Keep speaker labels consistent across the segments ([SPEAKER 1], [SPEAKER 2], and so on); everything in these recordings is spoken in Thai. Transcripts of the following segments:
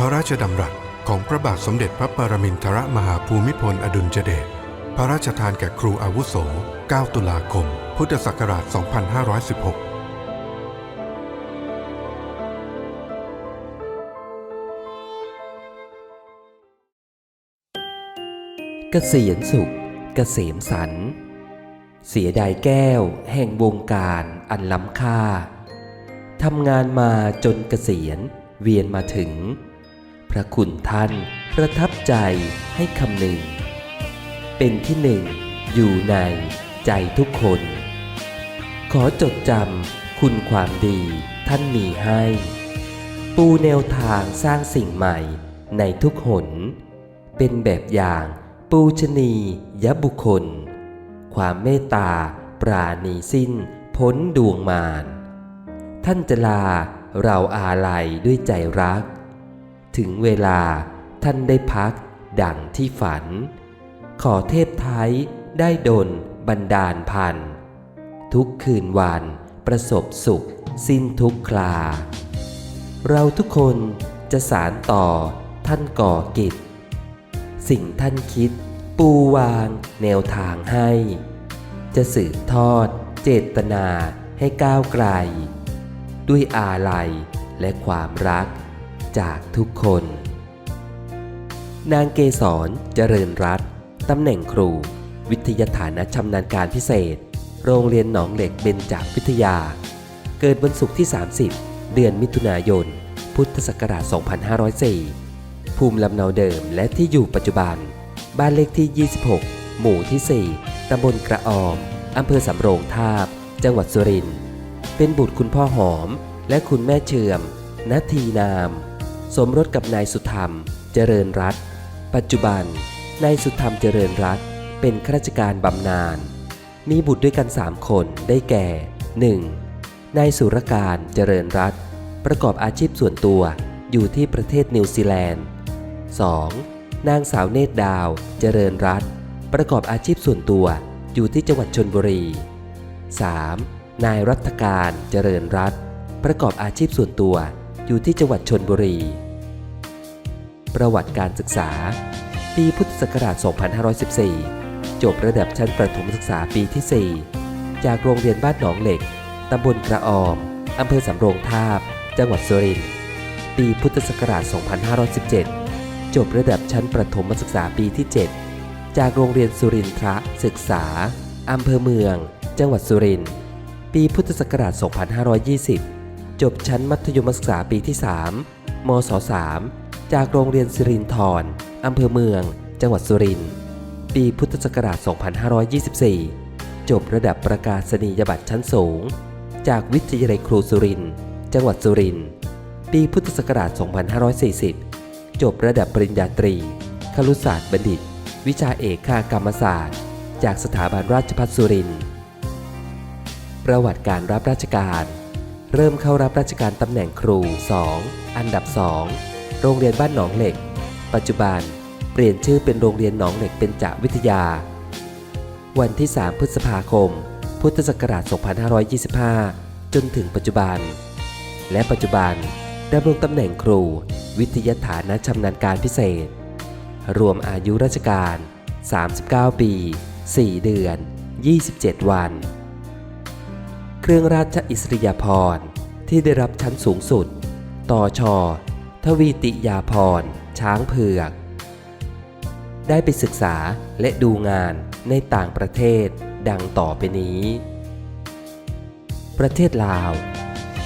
[SPEAKER 1] ระราชดำรัสของพระบาทสมเด็จพระปรมินทรมหาภูมิพลอดุลยเดช พระราชทานแก่ครูอาวุโส 9 ตุลาคม พุทธศักราช 2516ก
[SPEAKER 2] เกษียณสุขเกษมสัน เสียดายแก้วแห่งวงการอันล้ำค่า ทำงานมาจนเกษียณเวียนมาถึง พระคุณท่านประทับใจให้คำหนึ่ง เป็นที่หนึ่งอยู่ในใจทุกคน ขอจดจำคุณความดีท่านมีให้ ปูแนวทางสร้างสิ่งใหม่ในทุกหน เป็นแบบอย่างปูชนียบุคคล ความเมตตาปราณีสิ้นพ้นดวงมาร ท่านจะลาเราอาลัยด้วยใจรัก ถึงเวลาท่านได้พักดังที่ฝัน ขอเทพไทยได้ดลบันดาลพัน ทุกคืนวันประสบสุขสิ้นทุกคลา เราทุกคนจะสารต่อท่านก่อกิจ สิ่งท่านคิดปูวางแนวทางให้ จะสืบทอดเจตนาให้ก้าวไกล ด้วยอาลัยและความรัก จากทุกคน นางเกษรเจริญรัตตำแหน่งครู วิทยาฐานะชำนาญการพิเศษ โรงเรียนหนองเหล็กเบญจวิทยา เกิดวันศุกร์ที่ 30 เดือนมิถุนายน พุทธศักราช 2504 ภูมิลำเนาเดิมและที่อยู่ปัจจุบัน บ้านเลขที่ 26 หมู่ที่ 4 ตำบลกระออมอำเภอสำโรงทาบ จังหวัดสุรินทร์ เป็นบุตรคุณพ่อหอมและคุณแม่เชื่อม นาทีนาม สมรสกับนายสุธรรม เจริญรัตปัจจุบัน นายสุธรรมเจริญรัตเป็นข้าราชการบำนาญ มีบุตรด้วยกัน3คนได้แก่ 1. นายสุรการเจริญรัตประกอบอาชีพส่วนตัวอยู่ที่ประเทศนิวซีแลนด์ 2. นางสาวเนตรดาว เจริญรัตประกอบอาชีพส่วนตัวอยู่ที่จังหวัดชนบุรี 3. นายรัฐการเจริญรัตประกอบอาชีพส่วนตัว อยู่ที่จังหวัดชนบุรี ประวัติการศึกษา ปีพุทธศักราช 2514 จบระดับชั้นประถมศึกษาปีที่ 4 จากโรงเรียนบ้านหนองเหล็ก ตำบลกระออม อำเภอสำโรงทาบ จังหวัดสุรินทร์ ปีพุทธศักราช 2517 จบระดับชั้นประถมศึกษาปีที่ 7 จากโรงเรียนสุรินทรศึกษา อำเภอเมือง จังหวัดสุรินทร์ ปีพุทธศักราช 2520 จบชั้นมัธยมศึกษาปีที่ 3 มศ3จากโรงเรียนสิรินทรอำเภอเมือง จังหวัดสุรินทร์ ปีพุทธศักราช 2524 จบระดับประกาศนียบัตรชั้นสูง จากวิทยาลัยครูสุรินทร์จังหวัดสุรินทร์ ปีพุทธศักราช 2540 จบระดับปริญญาตรีครุศาสตร์บัณฑิต วิชาเอกคากรรมศาสตร์ จากสถาบันราชภัฏสุรินทร์ ประวัติการรับราชการ เริ่มเข้ารับราชการตำแหน่งครู 2 อันดับ 2 โรงเรียนบ้านหนองเหล็ก ปัจจุบัน เปลี่ยนชื่อเป็นโรงเรียนหนองเหล็กเป็นจวิทยา วันที่ 3 พฤษภาคม พุทธศักราช 2525 จนถึงปัจจุบัน และปัจจุบันดำรงตำแหน่งครู วิทยาฐานะชำนาญการพิเศษ รวมอายุราชการ 39 ปี 4 เดือน 27 วัน เครื่องราชอิสริยาภรณ์ที่ได้รับชั้นสูงสุด ต่อชอทวีติยาภรณ์ช้างเผือก ได้ไปศึกษาและดูงานในต่างประเทศดังต่อไปนี้ ประเทศลาว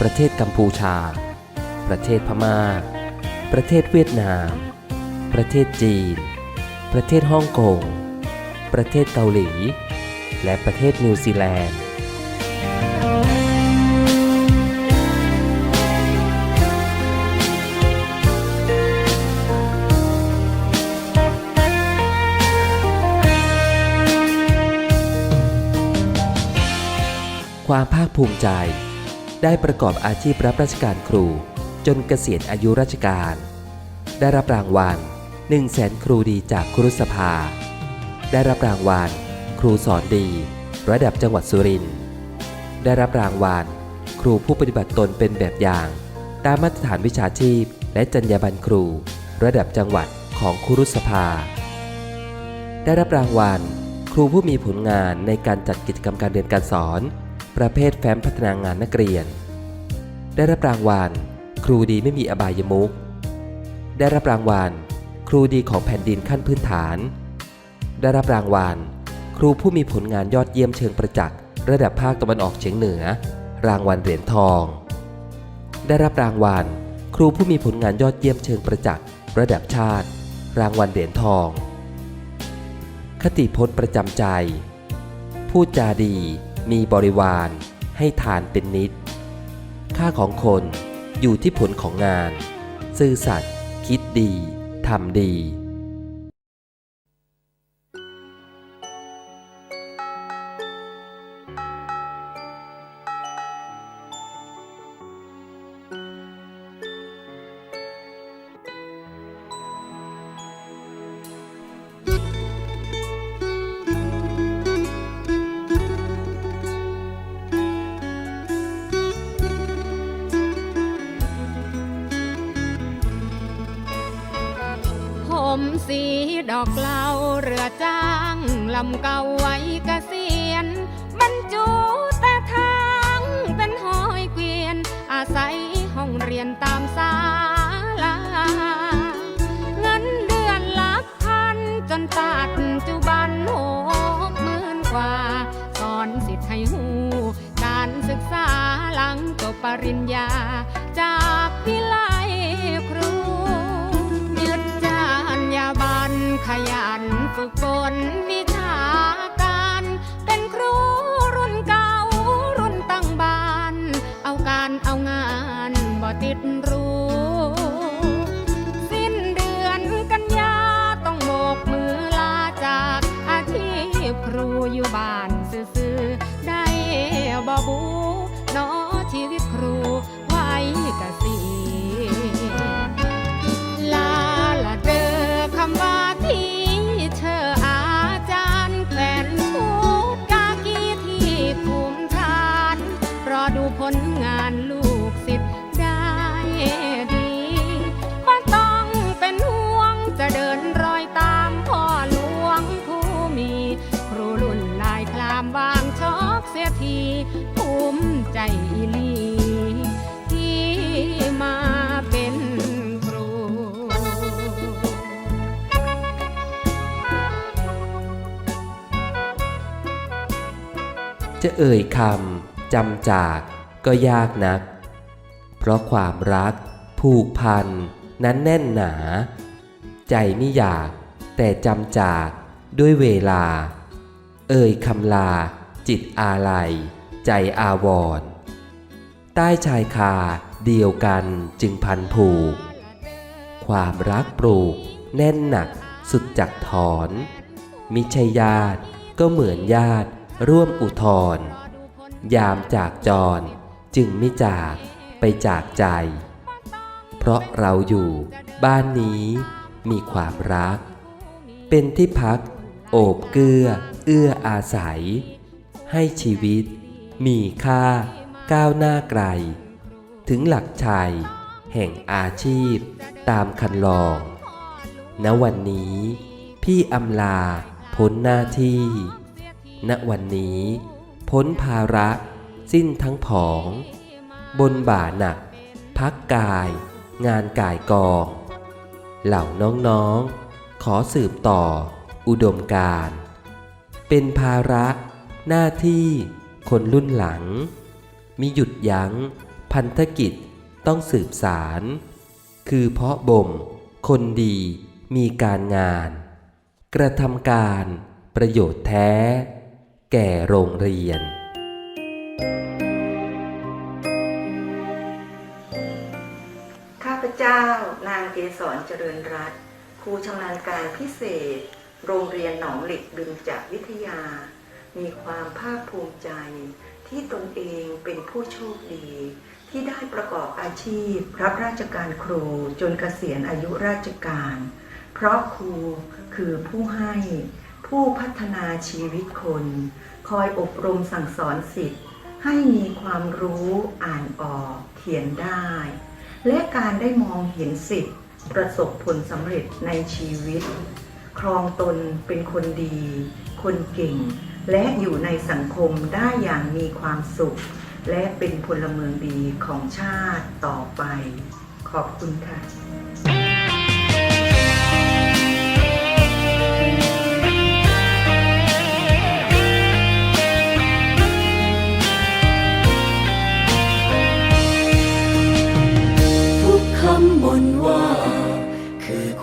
[SPEAKER 2] ประเทศกัมพูชา ประเทศพม่า ประเทศเวียดนาม ประเทศจีน ประเทศฮ่องกง ประเทศเกาหลี และประเทศนิวซีแลนด์ ภูมิใจ ได้ประกอบอาชีพรับราชการครู จนเกษียณอายุราชการ ได้รับรางวัล1 0 0 0 0แสนครูดีจากครุสภา ได้รับรางวัลครูสอนดี ระดับจังหวัดสุรินทร์ ได้รับรางวัลครูผู้ปฏิบัติตนเป็นแบบอย่าง ตามมาตรฐานวิชาชีพ และจรรยาบรรณครู ระดับจังหวัดของครุสภา ได้รับรางวัลครูผู้มีผลงานในการจัดกิจกรรมการเรียนการสอน ประเภทแฟ้มพัฒนางานนักเรียน ได้รับรางวัลครูดีไม่มีอบายมุขได้รับรางวัลครูดีของแผ่นดินขั้นพื้นฐาน ได้รับรางวัลครูผู้มีผลงานยอดเยี่ยมเชิงประจักษ์ระดับภาคตะวันออกเฉียงเหนือ รางวัลเหรียญทอง ได้รับรางวัลครูผู้มีผลงานยอดเยี่ยมเชิงประจักษ์ระดับชาติ รางวัลเหรียญทอง คติพจน์ประจำใจ พูดจาดี มีบริวารให้ทานเป็นนิด ค่าของคนอยู่ที่ผลของงาน ซื่อสัตย์คิดดี ทำดี
[SPEAKER 3] สีดอกเหลาเรือจ้างลำเก่าไว้เกษียณบรรจุแต่ทางเป็นหอยเกวียน อาศัยห้องเรียนตามศาลาเงินเดือนหลักพันจนปัจจุบันหกหมื่นกว่า สอนสิทธิ์ให้หูการศึกษาหลังจบปริญญาจากพิลค จะเอ่ยคำ
[SPEAKER 2] จำจากก็ยากนัก เพราะความรัก ผูกพัน นั้นแน่นหนา ใจไม่อยาก แต่จำจากด้วยเวลา เอ่ยคำลา จิตอาลัย ใจอาวรใต้ชายคาเดียวกันจึงพันผูก ความรักปลูก แน่นหนักสุดจักถอน มิใช่ญาติก็เหมือนญาติ ร่วมอุทธรยามจากจร จึงไม่จากไปจากใจ เพราะเราอยู่บ้านนี้มีความรัก เป็นที่พักโอบเกื้อเอื้ออาศัย ให้ชีวิตมีค่าก้าวหน้าไกล ถึงหลักชัย แห่งอาชีพตามคันลองณวันนี้ พี่อำลาพ้นหน้าที่ ณวันนี้ พ้นภาระ สิ้นทั้งผอง บนบ่าหนัก พักกาย งานกายกอง เหล่าน้องๆ ขอสืบต่อ อุดมการ เป็นภาระ หน้าที่คนรุ่นหลังมิหยุดยัง้ง พันธกิจต้องสืบสาร คือเพาะบ่ม คนดีมีการงาน กระทำการประโยชน์แท้ แก่โรงเรียน
[SPEAKER 4] ข้าพเจ้านางเกษรเจริญรัตน์ครูชำนาญการพิเศษ โรงเรียนหนองเหล็กบึงจากวิทยา มีความภาคภูมิใจ ที่ตนเองเป็นผู้โชคดี ที่ได้ประกอบอาชีพรับราชการครูจนเกษียณอายุราชการ เพราะครูคือผู้ให้ ผู้พัฒนาชีวิตคน คอยอบรมสั่งสอนสิทธิ์ ให้มีความรู้อ่านออกเขียนได้ และการได้มองเห็นสิทธิ์ ประสบผลสำเร็จในชีวิต ครองตนเป็นคนดี คนเก่ง และอยู่ในสังคมได้อย่างมีความสุข และเป็นพลเมืองดีของชาติต่อไป ขอบคุณค่ะ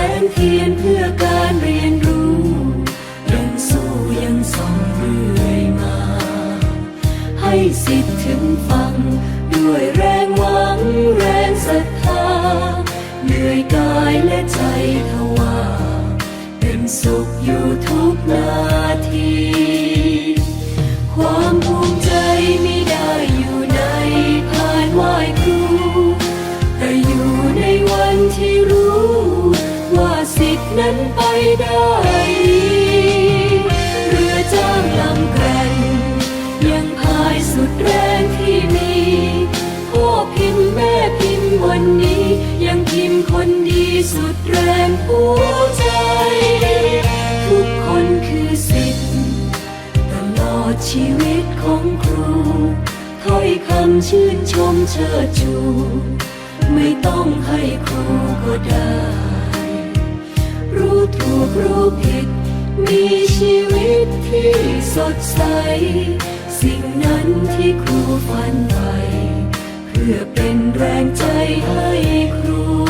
[SPEAKER 3] แสงเทียนเพื่อการเรียน นั้นไปได้ดีเรือจ้างลำแกร่งยังพายสุดแรงที่มีพ่อพิมพ์แม่พิมพ์วันนี้ ยังพิมพ์คนดีสุดแรงหัวใจ ทุกคนคือสิทธิ์ตลอดชีวิตของครูถ้อยคำชื่นชมเชิดชู ไม่ต้องให้ครูก็ได้ รู้ถูกรู้ผิด มีชีวิตที่สดใส สิ่งนั้นที่ครูฝันไป เพื่อเป็นแรงใจให้ครู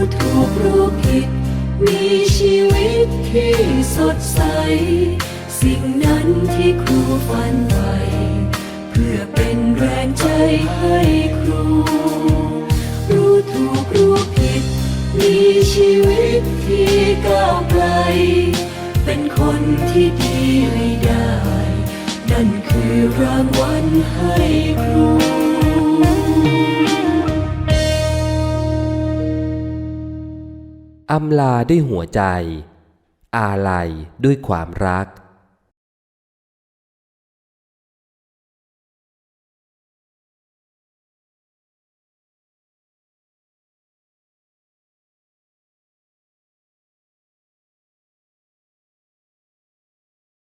[SPEAKER 3] รู้ถูกรู้ผิด มีชีวิตที่สดใส สิ่งนั้นที่ครูฝันไว้เพื่อเป็นแรงใจให้ครู รู้ถูกรู้ผิด มีชีวิตที่ก้าวไกล เป็นคนที่ดีให้ได้ นั่นคือรางวัลให้ครู
[SPEAKER 2] อำลาด้วยหัวใจ อาลัยด้วยความรัก